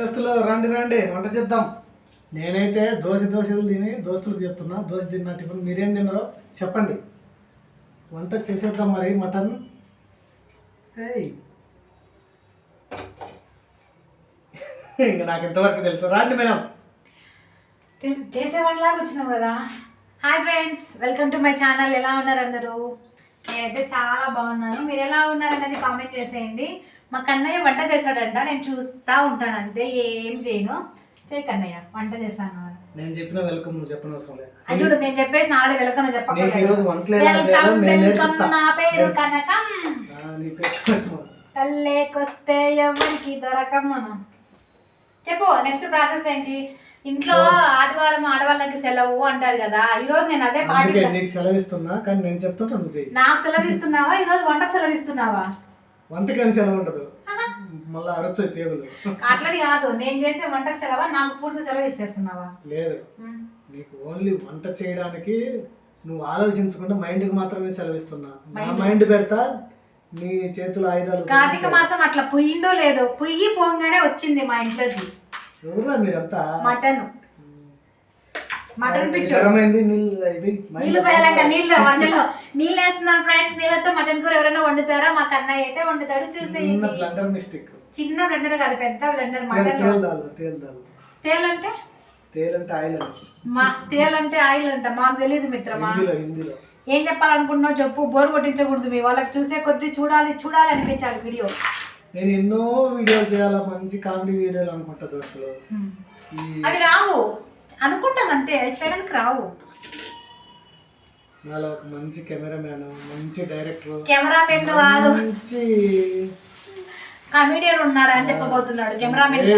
దోస్తులు రండి రండి వంట చేద్దాం. నేనైతే దోశ దోశలు తిని దోస్తులకు చెప్తున్నా దోశ తిన్నా టిఫిన్ మీరేం తిన్నారో చెప్పండి. వంట చేసేద్దాం మరి మటన్. ఇంకా నాకు ఇంతవరకు తెలుసు. రండి మేడం. చేసేవాళ్ళలాగా వచ్చినావు కదా. Hi friends welcome to my channel ఎలా ఉన్నారు అందరూ? నేనైతే చాలా బాగున్నాను. మీరు ఎలా ఉన్నారు కామెంట్ చేసేయండి. మా కన్నయ్య వంట చేశాడంట నేను చూస్తూ ఉంటాను అంతే ఏం చేయను. చేయి కన్నయ్య వంట చేశాను నేను చెప్పిన వెల్కమ్ నువ్వు చెప్పిన అవసరం లేదు. అది చూడు నేను చెప్పేసి నాడే వెల్కమ్ నేర్పిస్తా. నా పేరు కనకం. నీ పేరు కల్లేకొస్తే ఎవరికి దొరకమ్మను చెప్పు నెక్స్ట్ ప్రాసెస్ ఏంటి? ఇంట్లో ఆదివారం ఆడవాళ్ళకి సెలవు అంటారు కదా ఈ రోజు నేను అదే సెలవిస్తున్నా కానీ నేను చెప్తుంటా నువ్వు నాకు సెలవిస్తున్నావా? ఈ రోజు వంటకు సెలవిస్తున్నావా? వంటకేం సెలవు ఉండదు మళ్ళీ అరచు పేగులు. అట్లని కాదు నేను చేసే వంటకు సెలవా? నాకు పూర్తి సెలవు ఇచ్చేస్తున్నావా? లేదు. నీకు ఓన్లీ వంట చేయడానికి నువ్వు ఆలోచించకుండా మైండ్కి మాత్రమే సెలవిస్తున్నా నా. మైండ్ పెడతా నీ చేతుల ఆయుధాలు కార్తీక మాసం అట్లా పొయ్యిందో లేదో పొయ్యి పోగానే వచ్చింది మా ఇంట్లోకి ఎవరురా మీరంతా? మటన్. మటన్ పిచ్చు నీళ్ళు పోయాలంట నీళ్ళు వంటలో. నీళ్ళు వేస్తున్నాం ఫ్రెండ్స్ నీళ్ళతో మటన్ కూర ఎవరైనా వండుతారా? మా కన్నయ్య అయితే వండుతాడు చూసేయండి. చిన్న బ్లెండర్ కాదు పెద్ద బ్లెండర్ మటన్. తేల్ అంటే. మా తేల్ అంటే ఆయిల్ అంట. మాకు తెలియదు మిత్రమా. హిందీలో ఏం చెప్పాలనుకుంటున్నావు చెప్పు? బోర్ కొట్టించకూడదు మీ. వాళ్ళకి చూసే కొద్దీ చూడాలి చూడాలి అనిపించాలి వీడియో నేను ఎన్నో వీడియోలు చేయాలా మంచి కామెడీ వీడియోలు అనుకుంటా దోస్తులు. అవి రావు. అనుకుంటాం అంతే చేయడానికి రావు. నాలో ఒక మంచి కెమెరామ్యాన్ మంచి డైరెక్టర్. కెమెరామెన్ కాదు. మంచి కమీడియన్ ఉన్నాడు అని చెప్పబోతున్నాడు కెమెరామెన్.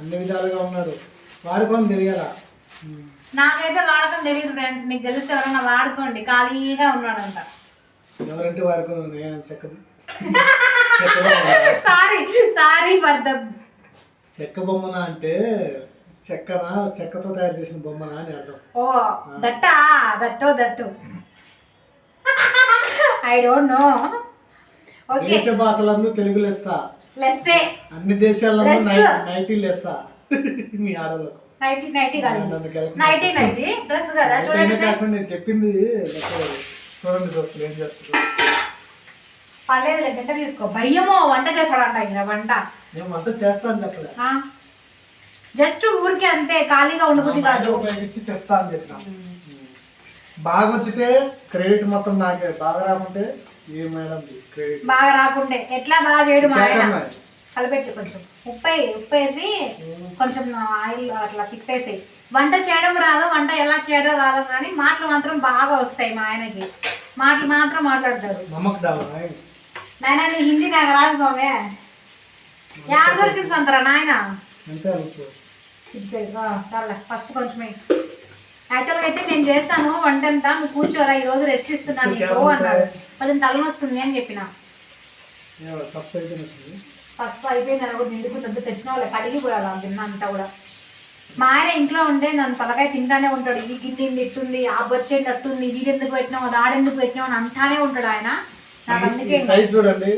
అన్ని విధాలుగా ఉన్నాడు. వాడుకోని తెలియాల నాకైతే వాడకం తెలియదు ఫ్రెండ్స్ మీకు తెలిస్తే ఎవరన్నా వాడుకోండి ఖాళీగా ఉన్నాడంట. ఎవరంటే Bommana. Sorry sorry for the చెక్క బొమ్మన అంటే చెక్కన? చెక్కతో తయారు చేసిన బొమ్మన అని అర్థం. ఓ దట్టా? దట్టో దట్టు. ఐ డోంట్ నో ఓకే దేశ భాషలందు తెలుగు లెస్స? లెస్సే. అన్ని. నై- నైటీ లెస్స? మీ ఆడవాళ్ళకు. నైటీ నైటీ కాదు. Nighty nighty. డ్రెస్ కదా చూడండి. కాకుండా నేను చెప్పింది లెక్క. చూడండి దోస్తులు ఏం చేస్తారు పర్లేదు గంట తీసుకో. భయ్యమో వంట చేస్తాడంట ఇంకా వంట. నేను వంట చేస్తాను చెప్పలే. జస్ట్ ఊరికే అంతే ఖాళీగా ఉండబుద్ధి కాదు. చెప్తా అని చెప్పిన. బాగా వచ్చితే క్రెడిట్ మొత్తం నాకే బాగా రాకుంటే ఏ మేడం క్రెడిట్? బాగా రాకుండే ఎట్లా బాగా చేయడు ఆయన? కలిపెట్టి కొంచెం. ఉప్పు వేయి, ఉప్పు వేసి కొంచెం ఆయిల్ అట్లా తిప్పేసి వంట చేయడం రాదు వంట ఎలా చేయడం రాదు కానీ మాటలు మాత్రం బాగా వస్తాయి మా ఆయనకి. మాటలు మాత్రం దావా నాయన? నీ హిందీ నాకు రాదు స్వామి. యాడ దొరికింది సంతరా నాయన? చాలా ఫస్ట్ కొంచెమే యాక్చువల్గా అయితే నేను చేస్తాను వంట అంతా నువ్వు కూర్చోరా ఈ రోజు రెస్ట్ ఇస్తున్నాను నీకు అన్నాడు. కొంచెం తలనొస్తుంది అని చెప్పిన. ఫస్ట్ అయిపోయింది అని కూడా నిండుకుంటుంది తెచ్చిన వాళ్ళకి కడిగిపోయాలి ఆ గిన్నె అంతా కూడా. మా ఆయన ఇంట్లో ఉంటే నన్ను తలకాయ తింటానే ఉంటాడు. ఈ గిన్నె ఇట్టుంది ఆ బొచ్చేంది అట్టుంది ఇది ఎందుకు పెట్టినావు అది ఆడెందుకు పెట్టినావు అని అంటానే ఉంటాడు ఆయన. నాకు అందుకే సైజ్ చూడండి.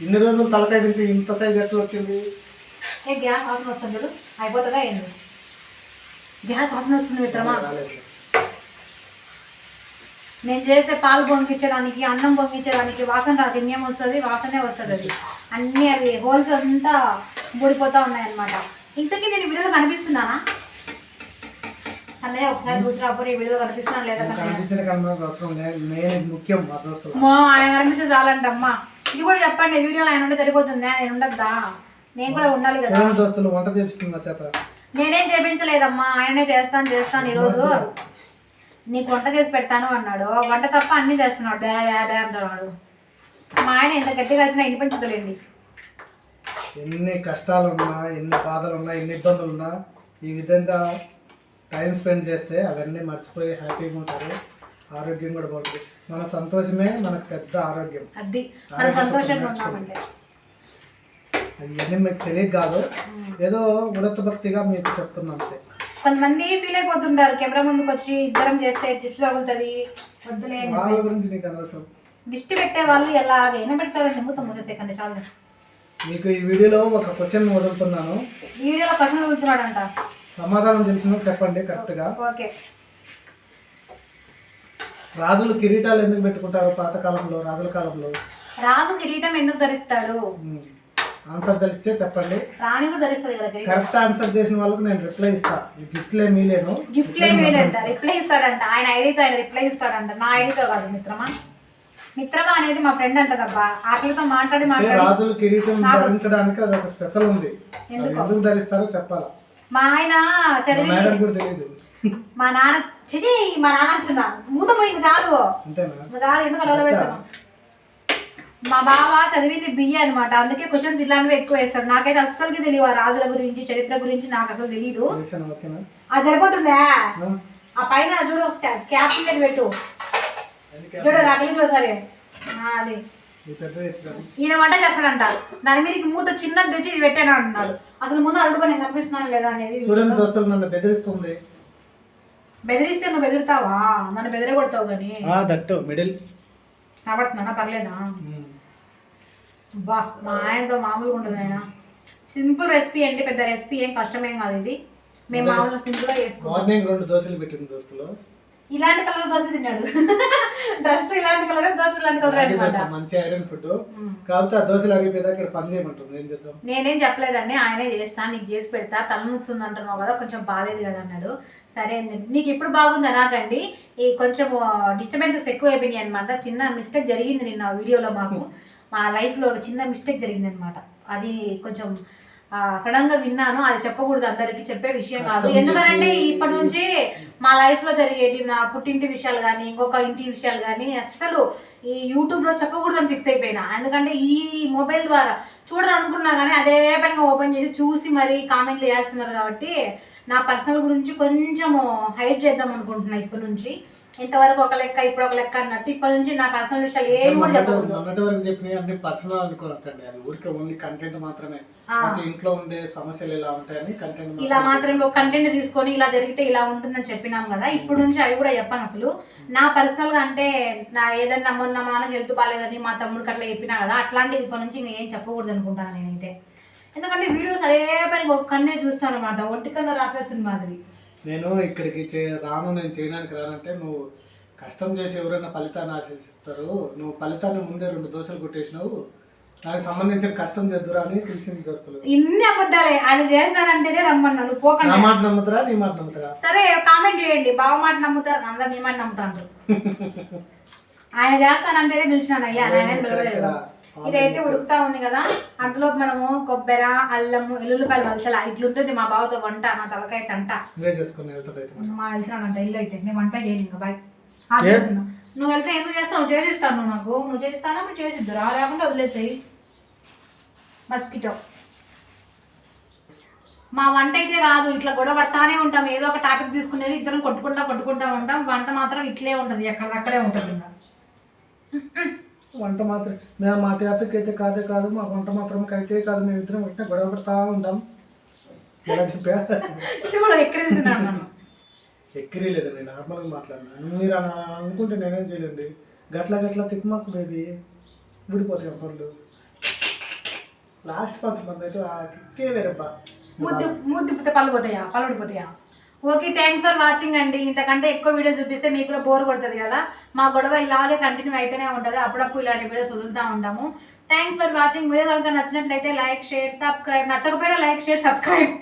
ఇన్ని రోజులు తలకాయ తింటే ఇంత సైజ్ ఎట్లా వచ్చింది? ఏ గ్యాస్ వాసన వస్తుంది చూడు అయిపోతుందా ఏంది? గ్యాస్ వాసన వస్తుంది మిత్రమా. నేను చేసే పాలు పొంగించడానికి అన్నం పొంగించడానికి వాసన రాదు ఇంకేం వస్తుంది వాసనే వస్తుంది అది. అన్నీ అవి హోల్స్ అంతా ఊడిపోతూ ఉన్నాయన్నమాట. ఇంతకీ నేను ఈ వీడియోలో కనిపిస్తున్నానా? అన్నయ్య ఒకసారి చూసినప్పుడు ఈ వీడియోలో కనిపిస్తున్నాను లేదా మా ఆయన కనిపిస్తే చాలంటమ్మా. ఇది కూడా చెప్పండి వీడియోలో ఆయన ఉంటే సరిపోతుందా? నేను ఉండద్దా? నేను కూడా ఉండాలి కదా. దోస్తులు వంట చేపిస్తున్నా చేత నేనేం చేపించలేదమ్మా ఆయనే చేస్తాను చేస్తాను ఈరోజు. నీకు వంట చేసి పెడతాను అన్నాడు. వంట తప్ప అన్ని చేస్తున్నాడు. బ్యా బ్యా బ్యా అంటున్నాడు. మా ఆయన ఎంత గట్టిగా వచ్చినా వినిపించదులేండి. ఎన్ని కష్టాలున్నా ఎన్ని బాధలున్నా ఎన్ని ఇబ్బందులున్నా ఈ విధంగా టైం స్పెండ్ చేస్తే అవన్నీ మర్చిపోయి హ్యాపీగా ఉంటారు. ఆరోగ్యం కూడా బాగుంటుంది. మన సంతోషమే మనకు పెద్ద ఆరోగ్యం. అది మనం సంతోషంగా ఉన్నామంటే. అవన్నీ మీకు తెలియక కాదు. ఏదో ఉడత భక్తిగా మీకు చెప్తున్నా అంతే. కొంతమంది ఫీల్ అయిపోతుంటారు. కెమెరా ముందుకు వచ్చి ఇద్దరం చేస్తే టిప్స్ తగులుతుంది వద్దులే అని వాళ్ళ చెప్పేసి. గురించి నీకు అనవసరం దిష్టి పెట్టే వాళ్ళు ఎలాగైనా పెడతారండి. మూత మూసేస్తే కండి చాలు. మీకు ఈ వీడియోలో ఒక క్వశ్చన్ వదులుతున్నాను. ఈ వీడియోలో క్వశ్చన్ కూర్చున్నాడంట సమాధానం తెలిసిన చెప్పండి కరెక్ట్గా ఓకే. రాజులు కిరీటాలు ఎందుకు పెట్టుకుంటారు పాతకాలంలో రాజుల కాలంలో? రాజు కిరీటం ఎందుకు ధరిస్తాడు? ఉమ్. ఆన్సర్ తెలిస్తే చెప్పండి. రాణి కూడా ధరిస్తుంది కదా కిరీటం. కరెక్ట్ ఆన్సర్ చేసిన వాళ్ళకు నేను రిప్లై ఇస్తా. ఈ గిఫ్ట్లు ఏమీ లేను గిఫ్ట్ ఏమేడంట రిప్లై ఇస్తాడంట. ఆయన ఐడితో ఆయన రిప్లై ఇస్తాడంట. నా ఐడితో కాదు మిత్రమా? మిత్రమా అనేది మా ఫ్రెండ్ అంటదబ్బా ఆకలితో మాట్లాడి అంటే మాట్లాడి రాజులు కిరీటం నాకు- ధరించడానికి అది ఒక స్పెషల్ ఉంది ఎందుకు? ధరిస్తారో చెప్పాలా? మా ఆయన చదివి మేడం కూడా తెలియదు. మా నాన్న చిచి మా నాన్న అంటున్నా. మూత పోయింది చాలు. అంతేనా? చాలు ఎందుకు అలా పెట్టాను మా బావ చదివింది బియ్య అనమాట అందుకే క్వశ్చన్స్ ఇలాంటివి ఎక్కువ వేస్తాడు. నాకైతే అస్సలకి తెలియదు ఆ రాజుల గురించి చరిత్ర గురించి నాకు అసలు తెలియదు అది సరిపోతుందా? ఆ? ఆ పైన చూడు క్యాప్ మీద పెట్టు. చూడు రాకలి చూడు సరే. ఆ, అది. ఈయన వంట చేస్తాడంట. దాని మీదకి మూత చిన్నది తెచ్చి ఇది పెట్టాను అంటున్నాడు. అసలు ముందు అడుగు నేను కనిపిస్తున్నాను లేదా అనేది చూడండి దోస్తులు నన్ను బెదిరిస్తుంది. బెదిరిస్తే నువ్వు బెదిరితావా? నన్ను బెదిరగొడతావు కానీ. That middle. పర్లేదా? బా మా ఆయనతో మామూలుగా ఉండదు ఆయన. సింపుల్ రెసిపీ అండి పెద్ద రెసిపీ ఏం కష్టమేం కాదు ఇది. మేము మామూలుగా సింపుల్గా చేసుకుంటాం. మార్నింగ్ రెండు దోశలు పెట్టింది దోస్తులు. ఇలాంటి కలర్ దోశ తిన్నాడు. డ్రెస్ ఇలాంటి కలర్ దోశ ఇలాంటి కలర్ రాగి అనమాట దోశ మంచి ఐరన్ ఫుడ్ కాకపోతే ఆ దోశలు అరిగిపోయేదా ఇక్కడ పని చేయమంటుంది. ఏం చేద్దాం? నేనేం చెప్పలేదండి ఆయనే చేస్తా నీకు చేసి పెడతా తలనొస్తుంది అంటున్నావు కదా కొంచెం బాగాలేదు కదా అన్నాడు. సరే అండి నీకు ఎప్పుడు బాగుంది నాకండి? ఈ కొంచెం డిస్టర్బెన్సెస్ ఎక్కువ అయిపోయినాయి అనమాట చిన్న మిస్టేక్ జరిగింది నిన్న వీడియోలో మాకు. మా లైఫ్లో ఒక చిన్న మిస్టేక్ జరిగింది అనమాట అది కొంచెం సడన్గా విన్నాను. అది చెప్పకూడదు అందరికి చెప్పే విషయం కాదు. ఎందుకంటే ఇప్పటి నుంచి మా లైఫ్లో జరిగేటి నా పుట్టింటి విషయాలు కానీ ఇంకొక ఇంటి విషయాలు కానీ అస్సలు ఈ యూట్యూబ్లో చెప్పకూడదని ఫిక్స్ అయిపోయినా. ఎందుకంటే ఈ మొబైల్ ద్వారా చూడాలనుకున్నా కానీ అదే పనిగా ఓపెన్ చేసి చూసి మరి కామెంట్లు చేస్తున్నారు కాబట్టి నా పర్సనల్ గురించి కొంచెం హైడ్ చేద్దాం అనుకుంటున్నా ఇప్పటి నుంచి. ఇంతవరకు ఒక లెక్క ఇప్పుడు ఒక లెక్క అన్నట్టు ఇప్పటి నుంచి నా పర్సనల్ విషయాలు ఏం కూడా మొన్నటి చెప్పకూడదు. మొన్నటి వరకు చెప్పినవి అన్ని పర్సనల్ అనుకోకండి. అది ఊరికే ఓన్లీ కంటెంట్ మాత్రమే. ఇంట్లో ఉండే సమస్యలు ఇలా ఉంటాయని కంటెంట్ ఇలా మాత్రమే ఒక కంటెంట్ తీసుకొని ఇలా జరిగితే ఇలా ఉంటుందని చెప్పినాం కదా. ఇప్పుడు నుంచి అవి కూడా చెప్పాను అసలు. నా పర్సనల్గా అంటే నా ఏదన్నా మొన్న మా నాన్న హెల్త్ బాగాలేదని మా తమ్ముడికి అట్లా చెప్పినా కదా అట్లాంటివి ఇప్పటి నుంచి ఇంకా ఏం చెప్పకూడదు అనుకుంటాను నేనైతే. ఎందుకంటే వీడియోస్ అదే పని ఒక కన్నే చూస్తాను అనమాట ఒంటి కన్నా రాకేస్తుంది మాదిరి. నేను ఇక్కడికి చే- రాను నేను చేయడానికి రానంటే నువ్వు కష్టం చేసి ఎవరైనా ఫలితాన్ని ఆశిస్తారు. నువ్వు ఫలితాన్ని ముందే రెండు దోశలు కొట్టేసినావు. దానికి సంబంధించిన కష్టం చేద్దురా అని పిలిచింది దోస్తులు. ఇన్ని అబద్ధాలే. ఆయన చేస్తానంటేనే రమ్మన్నా. నువ్వు నా పోకుండా మాట నమ్ముతారా? నీ మాట నమ్ముతారా? సరే కామెంట్ చేయండి. బావ మాట నమ్ముతారు. అందరు నీ మాట నమ్ముతాండ్రు. ఆయన చేస్తానంటేనే పిలిచినాను అయ్యా. ఆయన ఇదైతే ఉడుకుతా ఉంది కదా అందులో మనము కొబ్బరి అల్లము ఎల్లుల్లిపాయలు వలచల ఇట్లుంటుంది మా బావతో వంట మా తలకాయ తంట. మా వెళ్తున్నానంట ఇల్లు అయితే. నేను వంట చేయను ఇంకా బాయ్? నువ్వు వెళ్తే ఎందుకు చేస్తావు? చేసిస్తాను నువ్వు నాకు. నువ్వు చేస్తానా? నువ్వు చేసిద్దురా లేకుంటే వదిలేసేయి. మస్కిటో మా వంట అయితే కాదు ఇట్లా గొడవ పడతానే ఉంటాం. ఏదో ఒక టాపిక్ తీసుకునేది ఇద్దరం కొట్టుకుంటా కొట్టుకుంటా ఉంటాం. వంట మాత్రం ఇట్లే ఉంటుంది ఎక్కడదక్కడే ఉంటుంది ఇంకా. వంట మాత్రం మేము మా టాపిక్ అయితే కాదే కాదు మా వంట మాత్రం అయితే కాదు. మేము ఇద్దరం ఒకటే గొడవ పడతా ఉంటాం ఎలా చెప్పా? ఎక్కిరీ లేదు నేను నార్మల్గా మాట్లాడినా. మీరు అలా అనుకుంటే నేనేం చేయలేండి. గట్ల గట్ల తిక్కుమాకు బేబీ విడిపోతాయి పనులు లాస్ట్ పంచ్ మంది అయితే ఆ కిక్కే వేరబ్బా. ముద్దు ముద్దు పళ్ళు పోతాయా? పళ్ళు ఓకే థ్యాంక్స్ ఫర్ వాచింగ్ అండి. ఇంతకంటే ఎక్కువ వీడియో చూపిస్తే మీకు కూడా బోర్ కొడుతుంది కదా. మా గొడవ ఇలాగే కంటిన్యూ అయితేనే ఉంటుంది. అప్పుడప్పుడు ఇలాంటి వీడియోస్ వదులుతూ ఉంటాము. థ్యాంక్స్ ఫర్ వాచింగ్ వీడియో కనుక నచ్చినట్లయితే లైక్ షేర్ సబ్స్క్రైబ్ నచ్చకపోయినా లైక్ షేర్ సబ్స్క్రైబ్